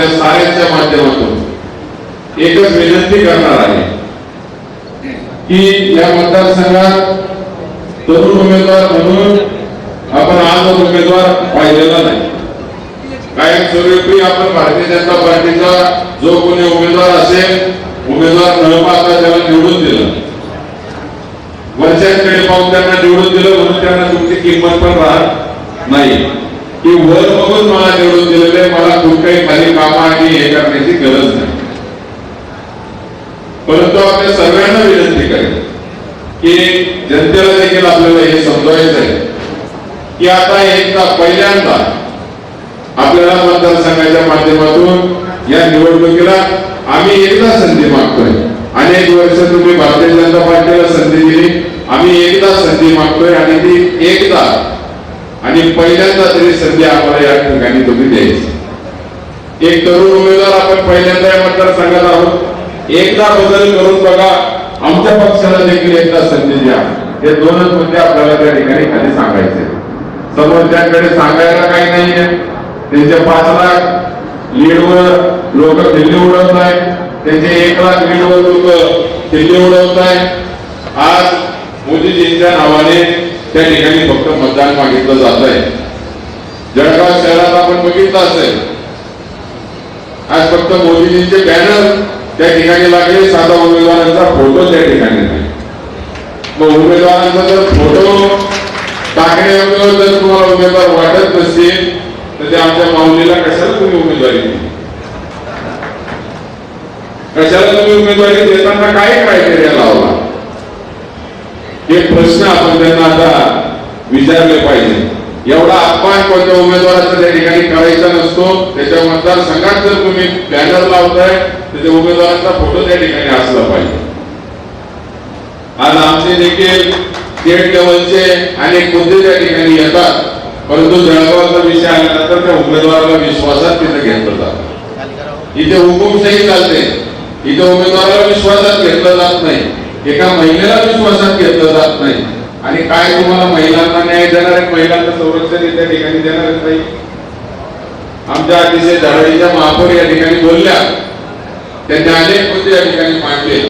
आपल्या साऱ्यांच्या माध्यमातून एकच विनंती करणार आहे की या मतदारसंघात तरुण उमेदवार म्हणून आपण आज उमेदवार पाहिलेला नाही. कायम स्वरूपी आपण भारतीय जनता पार्टीचा जो कोणी उमेदवार असेल उमेदवार न पाहता त्याला निवडून दिलं. वरच्यांकडे पाहून त्यांना निवडून दिलं म्हणून त्यांना तुमची किंमत पण राहत नाही. की वर बघून मला निवडून दिलेले मला कुठल्याही खाली कामं आणि हे करण्याची गरज नाही परंतु आपल्या सगळ्यांना विनंती करेल की जनतेला देखील आपल्याला हे समजवायचं आहे की आता एकदा पहिल्यांदा आपल्याला मतदारसंघाच्या माध्यमातून या निवडणुकीला आम्ही एकदा संधी मागतोय. अनेक वर्ष तुम्ही भारतीय जनता पार्टीला संधी दिली. आम्ही एकदा संधी मागतोय आणि ती एकदा आणि पहिल्यांदा तरी संधी आम्हाला या ठिकाणी तुम्ही द्यायची. एक तरुण उमेदवार आपण पहिल्यांदा या मतदारसंघात आहोत. एकदा बदल करून बघा आमच्या पक्षाला देखील एकदा संधी द्या. हे दोनच मुद्दे आपल्याला त्या ठिकाणी खाली सांगायचे. समोरच्याकडे सांगायला काही नाहीये. त्यांचे पाच लाख लीडवर लोक दिल्ली उडवत आहेत. त्यांचे एक लाख लीडवर लोक दिल्ली उडवत आहेत. आज मोदीजींच्या नावाने त्या ठिकाणी फक्त मतदान मागितलं जात आहे. जळगाव शहरात आपण बघितलं असेल. आज फक्त मोदीजींचे बॅनर त्या ठिकाणी लागले साधा उमेदवारांचा फोटो त्या ठिकाणी. मग उमेदवारांचा जर फोटो टाकण्यायोग्य जर तुम्हाला उमेदवार वाटत नसतील तर ते आमच्या माऊलीला कशाला तुम्ही उमेदवारी कशाला तुम्ही उमेदवारी देताना काय क्रायटेरिया लावला? हे प्रश्न आपण त्यांना आता विचारले पाहिजे. एवढा अपमान कोणत्या उमेदवाराचा त्या ठिकाणी करायचा नसतो. त्याच्या मतदारसंघात जर तुम्ही बॅनर लावताय तर त्या उमेदवाराचा फोटो त्या ठिकाणी असला पाहिजे. आज आमचे देखील स्टेट लेवलचे अनेक मुद्दे त्या ठिकाणी येतात. परंतु जळगावचा विषय आल्यानंतर त्या उमेदवाराला विश्वासात तिथे घेतलं जात इथे हुकुमशाही चालते. इथे उमेदवाराला विश्वासात घेतलं जात नाही. एका महिलेला विश्वासात घेतलं जात नाही. आणि काय तुम्हाला महिलांना न्याय देणार आहे? महिलांचं संरक्षण त्या ठिकाणी देणार नाही आमच्या अतिशय झाडीच्या महापौर या ठिकाणी बोलल्या. त्यांनी अनेक मुद्दे या ठिकाणी मांडले.